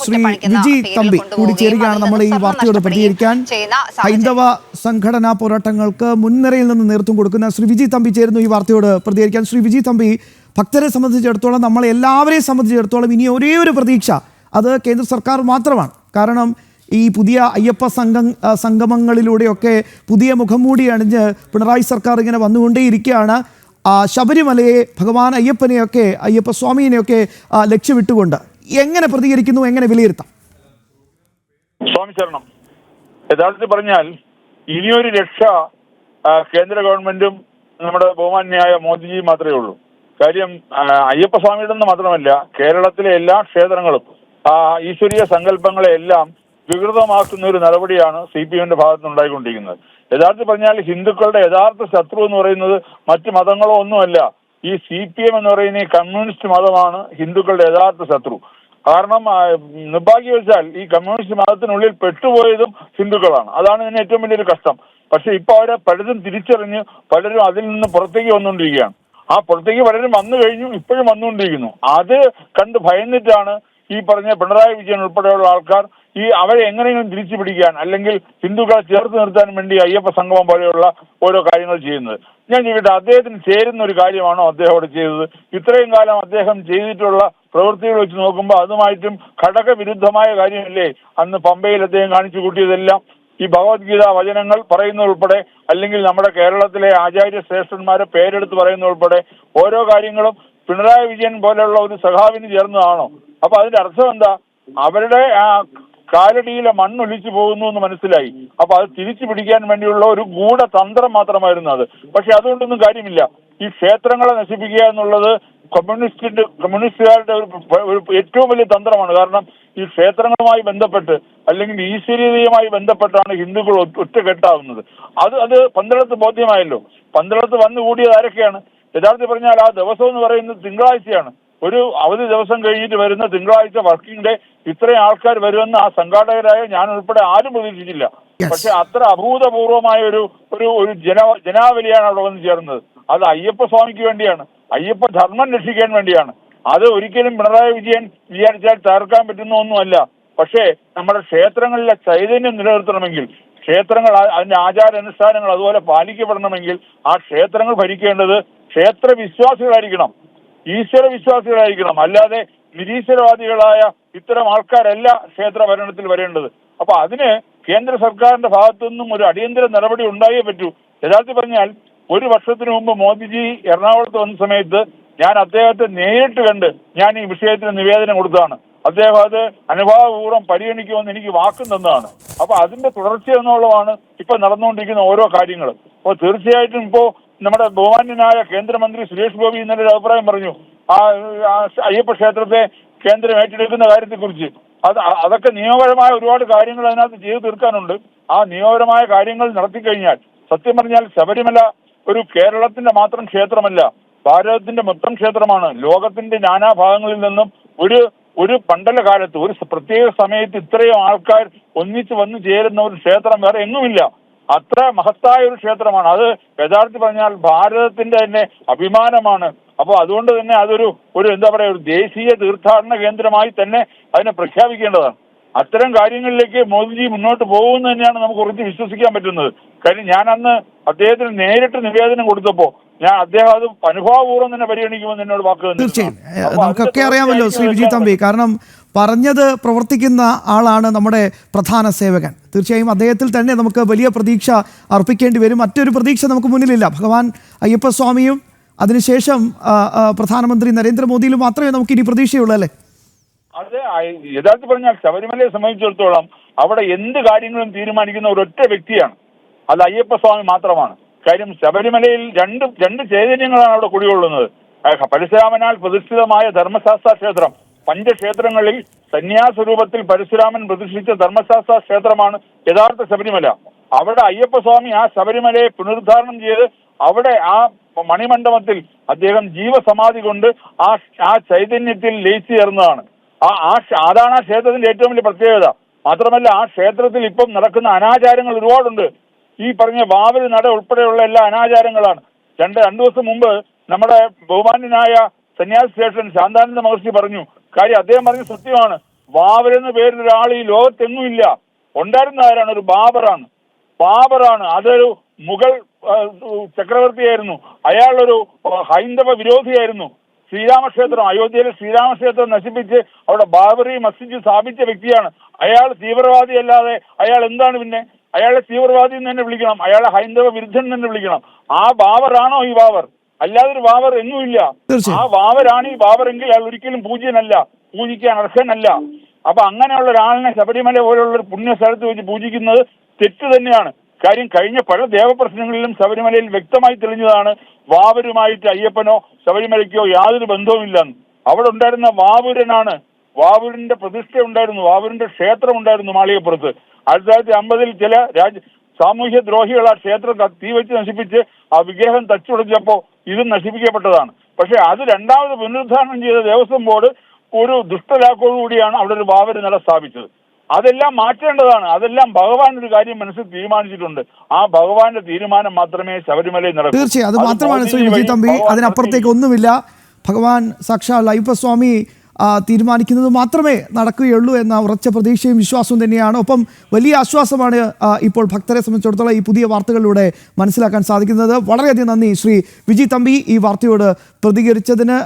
ശ്രീ വിജി തമ്പി കൂടി ചേരുകയാണ് നമ്മൾ ഈ വാർത്തയോട് പ്രതികരിക്കാൻ ഹൈന്ദവ സംഘടനാ പോരാട്ടങ്ങൾക്ക് മുൻനിരയിൽ നിന്ന് നേതൃത്വം കൊടുക്കുന്ന ശ്രീ വിജി തമ്പി ചേരുന്നു ഈ വാർത്തയോട് പ്രതികരിക്കാൻ. ശ്രീ വിജി തമ്പി ഭക്തരെ സംബന്ധിച്ചിടത്തോളം നമ്മൾ എല്ലാവരെയും സംബന്ധിച്ചിടത്തോളം ഇനി ഒരേ ഒരു പ്രതീക്ഷ. അത് കേന്ദ്ര സർക്കാർ മാത്രമാണ്. കാരണം ഈ പുതിയ അയ്യപ്പ സംഘം സംഗമങ്ങളിലൂടെയൊക്കെ പുതിയ മുഖംമൂടി അണിഞ്ഞ് പിണറായി സർക്കാർ ഇങ്ങനെ വന്നുകൊണ്ടേയിരിക്കുകയാണ്. ഇരിക്കുകയാണ് ശബരിമലയെ ഭഗവാൻ അയ്യപ്പനെയൊക്കെ അയ്യപ്പ സ്വാമിയെയൊക്കെ ആ, ലക്ഷ്യമിട്ടുകൊണ്ട് എങ്ങനെ പ്രതികരിക്കുന്നു എങ്ങനെ വിലയിരുത്താം? സ്വാമി ശരണം. യഥാർത്ഥത്തിൽ പറഞ്ഞാൽ ഇനിയൊരു രക്ഷ കേന്ദ്ര ഗവൺമെന്റും നമ്മുടെ ബഹുമാന്യായ മോദിജി മാത്രമേ ഉള്ളൂ. കാര്യം അയ്യപ്പ അയ്യപ്പസ്വാമിയുടെ നിന്ന് മാത്രമല്ല കേരളത്തിലെ എല്ലാ ക്ഷേത്രങ്ങളും ആ ഈശ്വരീയ സങ്കല്പങ്ങളെ എല്ലാം വികൃതമാക്കുന്ന ഒരു നടപടിയാണ് സി പി എമ്മിന്റെ ഭാഗത്ത് ഉണ്ടായിക്കൊണ്ടിരിക്കുന്നത് യഥാർത്ഥത്തിൽ പറഞ്ഞാൽ ഹിന്ദുക്കളുടെ യഥാർത്ഥ ശത്രു എന്ന് പറയുന്നത് മറ്റ് മതങ്ങളോ ഒന്നുമല്ല. ഈ സി പി എം എന്ന് പറയുന്ന ഈ കമ്മ്യൂണിസ്റ്റ് മതമാണ് ഹിന്ദുക്കളുടെ യഥാർത്ഥ ശത്രു. കാരണം നിർഭാഗ്യവശാൽ ഈ കമ്മ്യൂണിസ്റ്റ് മതത്തിനുള്ളിൽ പെട്ടുപോയതും ഹിന്ദുക്കളാണ്. അതാണ് ഇതിന് ഏറ്റവും വലിയൊരു കഷ്ടം. പക്ഷെ ഇപ്പൊ അവരെ പലരും തിരിച്ചറിഞ്ഞ് പലരും അതിൽ നിന്ന് പുറത്തേക്ക് വന്നുകൊണ്ടിരിക്കുകയാണ്. ആ പുറത്തേക്ക് പലരും വന്നു കഴിഞ്ഞു ഇപ്പോഴും വന്നുകൊണ്ടിരിക്കുന്നു. അത് കണ്ട് ഭയന്നിട്ടാണ് ഈ പറഞ്ഞ പിണറായി വിജയൻ ഉൾപ്പെടെയുള്ള ആൾക്കാർ ഈ അവരെ എങ്ങനെയെങ്കിലും തിരിച്ചു പിടിക്കാൻ അല്ലെങ്കിൽ ഹിന്ദുക്കളെ ചേർത്ത് നിർത്താൻ വേണ്ടി അയ്യപ്പ സംഗമം പോലെയുള്ള ഓരോ കാര്യങ്ങൾ ചെയ്യുന്നത്. ഞാൻ ചോദിക്കട്ടെ അദ്ദേഹത്തിന് ചേരുന്ന ഒരു കാര്യമാണോ അദ്ദേഹം അവിടെ ചെയ്തത്? ഇത്രയും കാലം അദ്ദേഹം ചെയ്തിട്ടുള്ള പ്രവൃത്തികൾ വെച്ച് നോക്കുമ്പോൾ അതുമായിട്ടും ഘടകവിരുദ്ധമായ കാര്യമല്ലേ? അന്ന് പമ്പയിൽ അദ്ദേഹം കാണിച്ചു കൂട്ടിയതെല്ലാം ഈ ഭഗവത്ഗീത വചനങ്ങൾ പറയുന്ന ഉൾപ്പെടെ അല്ലെങ്കിൽ നമ്മുടെ കേരളത്തിലെ ആചാര്യ ശ്രേഷ്ഠന്മാരെ പേരെടുത്ത് പറയുന്ന ഉൾപ്പെടെ ഓരോ കാര്യങ്ങളും പിണറായി വിജയൻ പോലെയുള്ള ഒരു സഖാവിന് ചേർന്നതാണോ? അപ്പൊ അതിന്റെ അർത്ഥം എന്താ? അവരുടെ ആ കാലടിയിലെ മണ്ണൊലിച്ചു പോകുന്നു എന്ന് മനസ്സിലായി. അപ്പൊ അത് തിരിച്ചു പിടിക്കാൻ വേണ്ടിയുള്ള ഒരു ഗൂഢതന്ത്രം മാത്രമായിരുന്നു അത്. പക്ഷെ അതുകൊണ്ടൊന്നും കാര്യമില്ല. ഈ ക്ഷേത്രങ്ങളെ നശിപ്പിക്കുക എന്നുള്ളത് കമ്മ്യൂണിസ്റ്റിന്റെ കമ്മ്യൂണിസ്റ്റുകാരുടെ ഒരു ഏറ്റവും വലിയ തന്ത്രമാണ്. കാരണം ഈ ക്ഷേത്രങ്ങളുമായി ബന്ധപ്പെട്ട് അല്ലെങ്കിൽ ഈശ്വരീയതയുമായി ബന്ധപ്പെട്ടാണ് ഹിന്ദുക്കൾ ഒറ്റ- ഒറ്റക്കെട്ടാവുന്നത്. അത് അത് പന്തളത്ത് ബോധ്യമായല്ലോ. പന്തളത്ത് വന്നു കൂടിയത് ആരൊക്കെയാണ്? യഥാർത്ഥത്തിൽ പറഞ്ഞാൽ ആ ദിവസം എന്ന് പറയുന്നത് തിങ്കളാഴ്ചയാണ്. ഒരു അവധി ദിവസം കഴിഞ്ഞിട്ട് വരുന്ന തിങ്കളാഴ്ച വർക്കിംഗ് ഡേ ഇത്രയും ആൾക്കാർ വരുമെന്ന് ആ സംഘാടകരായ ഞാൻ ഉൾപ്പെടെ ആരും പ്രതീക്ഷിച്ചില്ല. പക്ഷെ അത്ര അഭൂതപൂർവമായ ഒരു ഒരു ഒരു ജന ജനാവലിയാണ് അവിടെ വന്ന് ചേർന്നത്. അത് അയ്യപ്പ സ്വാമിക്ക് വേണ്ടിയാണ്. അയ്യപ്പ ധർമ്മം രക്ഷിക്കാൻ വേണ്ടിയാണ്. അത് ഒരിക്കലും പിണറായി വിജയൻ വിചാരിച്ചാൽ തകർക്കാൻ പറ്റുന്ന ഒന്നുമല്ല പക്ഷേ നമ്മുടെ ക്ഷേത്രങ്ങളിലെ ചൈതന്യം നിലനിർത്തണമെങ്കിൽ ക്ഷേത്രങ്ങൾ അതിന്റെ ആചാരാനുഷ്ഠാനങ്ങൾ അതുപോലെ പാലിക്കപ്പെടണമെങ്കിൽ ആ ക്ഷേത്രങ്ങൾ ഭരിക്കേണ്ടത് ക്ഷേത്ര വിശ്വാസികളായിരിക്കണം ഈശ്വര വിശ്വാസികളായിരിക്കണം അല്ലാതെ നിരീശ്വരവാദികളായ ഇത്തരം ആൾക്കാരല്ല ക്ഷേത്ര ഭരണത്തിൽ വരേണ്ടത്. അപ്പൊ അതിന് കേന്ദ്ര സർക്കാരിന്റെ ഭാഗത്തുനിന്നും ഒരു അടിയന്തര നടപടി ഉണ്ടായേ പറ്റൂ. യഥാർത്ഥത്തിൽ പറഞ്ഞാൽ ഒരു വർഷത്തിന് മുമ്പ് മോദിജി എറണാകുളത്ത് വന്ന സമയത്ത് ഞാൻ അദ്ദേഹത്തെ നേരിട്ട് കണ്ട് ഞാൻ ഈ വിഷയത്തിന് നിവേദനം കൊടുത്തതാണ്. അദ്ദേഹം അത് അനുഭാവപൂർവം പരിഗണിക്കുമെന്ന് എനിക്ക് വാക്കും തന്നതാണ്. അപ്പൊ അതിന്റെ തുടർച്ച എന്നുള്ളതാണ് ഇപ്പൊ നടന്നുകൊണ്ടിരിക്കുന്ന ഓരോ കാര്യങ്ങളും. അപ്പോൾ തീർച്ചയായിട്ടും ഇപ്പോ നമ്മുടെ ബഹുമാന്യനായ കേന്ദ്രമന്ത്രി സുരേഷ് ഗോപി ഇന്നലെ ഒരു അഭിപ്രായം പറഞ്ഞു. ആ അയ്യപ്പ ക്ഷേത്രത്തെ കേന്ദ്രം ഏറ്റെടുക്കുന്ന കാര്യത്തെക്കുറിച്ച്. അത് അതൊക്കെ നിയമപരമായ ഒരുപാട് കാര്യങ്ങൾ അതിനകത്ത് ചെയ്തു തീർക്കാനുണ്ട്. ആ നിയമപരമായ കാര്യങ്ങൾ നടത്തി കഴിഞ്ഞാൽ സത്യം പറഞ്ഞാൽ ശബരിമല ഒരു കേരളത്തിന്റെ മാത്രം ക്ഷേത്രമല്ല ഭാരതത്തിന്റെ മൊത്തം ക്ഷേത്രമാണ്. ലോകത്തിന്റെ നാനാഭാഗങ്ങളിൽ നിന്നും ഒരു ഒരു പണ്ടല കാലത്ത് ഒരു പ്രത്യേക സമയത്ത് ഇത്രയും ആൾക്കാർ ഒന്നിച്ച് വന്നു ചേരുന്ന ഒരു ക്ഷേത്രം വേറെ എങ്ങുമില്ല. അത്ര മഹത്തായ ഒരു ക്ഷേത്രമാണ്. അത് യഥാർത്ഥത്തിൽ പറഞ്ഞാൽ ഭാരതത്തിന്റെ തന്നെ അഭിമാനമാണ്. അപ്പോൾ അതുകൊണ്ട് തന്നെ അതൊരു ഒരു എന്താ പറയാ ഒരു ദേശീയ തീർത്ഥാടന കേന്ദ്രമായി തന്നെ അതിനെ പ്രഖ്യാപിക്കേണ്ടതാണ്. അത്തരം കാര്യങ്ങളിലേക്ക് മോദിജി മുന്നോട്ട് പോകുമെന്ന് തന്നെയാണ് നമുക്ക് ഉറച്ച് വിശ്വസിക്കാൻ പറ്റുന്നത്. കാര്യം ഞാൻ അന്ന് അദ്ദേഹത്തിന് നേരിട്ട് നിവേദനം കൊടുത്തപ്പോ ഞാൻ അദ്ദേഹം അത് അനുഭാവപൂർവം തന്നെ പരിഗണിക്കുമെന്ന് എന്നോട് വാക്ക് തീർച്ചയായും. നമുക്കൊക്കെ അറിയാമല്ലോ ശ്രീ വിജി തമ്പി കാരണം പറഞ്ഞത് പ്രവർത്തിക്കുന്ന ആളാണ് നമ്മുടെ പ്രധാന സേവകൻ. തീർച്ചയായും അദ്ദേഹത്തിൽ തന്നെ നമുക്ക് വലിയ പ്രതീക്ഷ അർപ്പിക്കേണ്ടി വരും. മറ്റൊരു പ്രതീക്ഷ നമുക്ക് മുന്നിലില്ല. ഭഗവാൻ അയ്യപ്പസ്വാമിയും അതിനുശേഷം പ്രധാനമന്ത്രി നരേന്ദ്രമോദിയിലും മാത്രമേ നമുക്ക് ഇനി പ്രതീക്ഷയുള്ളൂ അല്ലേ? അതെ യഥാർത്ഥ പറഞ്ഞാൽ ശബരിമലയെ സംബന്ധിച്ചിടത്തോളം അവിടെ എന്ത് കാര്യങ്ങളും തീരുമാനിക്കുന്ന ഒരു ഒറ്റ വ്യക്തിയാണ്. അത് അയ്യപ്പസ്വാമി മാത്രമാണ്. കാര്യം ശബരിമലയിൽ രണ്ട് രണ്ട് ചൈതന്യങ്ങളാണ് അവിടെ കുടികൊള്ളുന്നത്. പരശുരാമനാൽ പ്രതിഷ്ഠിതമായ ധർമ്മശാസ്ത്ര ക്ഷേത്രം പഞ്ചക്ഷേത്രങ്ങളിൽ സന്യാസ രൂപത്തിൽ പരശുരാമൻ പ്രതിഷ്ഠിച്ച ധർമ്മശാസ്ത്ര ക്ഷേത്രമാണ് യഥാർത്ഥ ശബരിമല. അവിടെ അയ്യപ്പസ്വാമി ആ ശബരിമലയെ പുനരുദ്ധാരണം ചെയ്ത് അവിടെ ആ മണിമണ്ഡപത്തിൽ അദ്ദേഹം ജീവസമാധി കൊണ്ട് ആ ആ ചൈതന്യത്തിൽ ലയിച്ചു ചേർന്നതാണ്. ആ ആ അതാണ് ആ ക്ഷേത്രത്തിന്റെ ഏറ്റവും വലിയ പ്രത്യേകത. മാത്രമല്ല ആ ക്ഷേത്രത്തിൽ ഇപ്പം നടക്കുന്ന അനാചാരങ്ങൾ ഒരുപാടുണ്ട്. ഈ പറഞ്ഞ വാവൽ നട ഉൾപ്പെടെയുള്ള എല്ലാ അനാചാരങ്ങളാണ്. രണ്ട് രണ്ടു ദിവസം മുമ്പ് നമ്മുടെ ബഹുമാന്യനായ സന്യാസി ശേഷൻ ശാന്താനന്ദ മഹർഷി പറഞ്ഞു കാര്യം അദ്ദേഹം പറഞ്ഞ സത്യമാണ്. ബാബർ എന്ന പേരിൽ ഒരാൾ ഈ ലോകത്തെങ്ങുമില്ല ഉണ്ടായിരുന്ന ആരാണ്? ഒരു ബാബറാണ്. ബാബറാണ്. അതൊരു മുഗൾ ചക്രവർത്തിയായിരുന്നു. അയാളൊരു ഹൈന്ദവ വിരോധിയായിരുന്നു. ശ്രീരാമക്ഷേത്രം അയോധ്യയിലെ ശ്രീരാമക്ഷേത്രം നശിപ്പിച്ച് അവിടെ ബാബറി മസ്ജിദ് സ്ഥാപിച്ച വ്യക്തിയാണ്. അയാൾ തീവ്രവാദി അല്ലാതെ അയാൾ എന്താണ് പിന്നെ? അയാളെ തീവ്രവാദി എന്ന് തന്നെ വിളിക്കണം. അയാളെ ഹൈന്ദവ വിരുദ്ധൻ തന്നെ വിളിക്കണം. ആ ബാബറാണോ ഈ ബാബർ? അല്ലാതെ ഒരു വാവർ എങ്ങുമില്ല ആ വാവരാണ് ഈ വാവറെങ്കിൽ അയാൾ ഒരിക്കലും പൂജ്യനല്ല. പൂജിക്കാൻ അർഹനല്ല. അപ്പൊ അങ്ങനെയുള്ള ഒരാളിനെ ശബരിമല പോലുള്ള ഒരു പുണ്യ സ്ഥലത്ത് വെച്ച് പൂജിക്കുന്നത് തെറ്റ് തന്നെയാണ്. കാര്യം കഴിഞ്ഞ പല ദേവപ്രശ്നങ്ങളിലും ശബരിമലയിൽ വ്യക്തമായി തെളിഞ്ഞതാണ് വാവരുമായിട്ട് അയ്യപ്പനോ ശബരിമലയ്ക്കോ യാതൊരു ബന്ധവുമില്ലെന്ന്. അവിടെ ഉണ്ടായിരുന്ന വാവുരനാണ്. വാവുരിന്റെ പ്രതിഷ്ഠ ഉണ്ടായിരുന്നു. വാവുരിന്റെ ക്ഷേത്രം ഉണ്ടായിരുന്നു മാളികപ്പുറത്ത്. ആയിരത്തി തൊള്ളായിരത്തി അമ്പതിൽ ചില രാജ്യ സാമൂഹ്യ ദ്രോഹികൾ ആ ക്ഷേത്രം തീവച്ച് നശിപ്പിച്ച് ആ വിഗ്രഹം തച്ചുടച്ചപ്പോ ഇതും നശിപ്പിക്കപ്പെട്ടതാണ്. പക്ഷെ അത് രണ്ടാമത് പുനരുദ്ധാരണം ചെയ്ത ദേവസ്വം ബോർഡ് ഒരു ദുഷ്ടലാക്കോടുകൂടിയാണ് അവിടെ ഒരു ബാബര് നില സ്ഥാപിച്ചത്. അതെല്ലാം മാറ്റേണ്ടതാണ്. അതെല്ലാം ഭഗവാൻ ഒരു കാര്യം മനസ്സിൽ തീരുമാനിച്ചിട്ടുണ്ട്. ആ ഭഗവാന്റെ തീരുമാനം മാത്രമേ ശബരിമലയിൽ നടക്കൂ. തീർച്ചയായും. അത് മാത്രമാണ് ശ്രീ തമ്പി. അതിനപ്പുറത്തേക്ക് ഒന്നുമില്ല. ഭഗവാൻ സാക്ഷാൽ അയ്യപ്പസ്വാമി തീരുമാനിക്കുന്നത് മാത്രമേ നടക്കുകയുള്ളൂ എന്ന ഉറച്ച പ്രതീക്ഷയും വിശ്വാസവും തന്നെയാണ്. ഒപ്പം വലിയ ആശ്വാസമാണ് ഇപ്പോൾ ഭക്തരെ സംബന്ധിച്ചിടത്തോളം ഈ പുതിയ വാർത്തകളിലൂടെ മനസ്സിലാക്കാൻ സാധിക്കുന്നത്. വളരെയധികം നന്ദി ശ്രീ വിജി തമ്പി ഈ വാർത്തയോട് പ്രതികരിച്ചതിന്.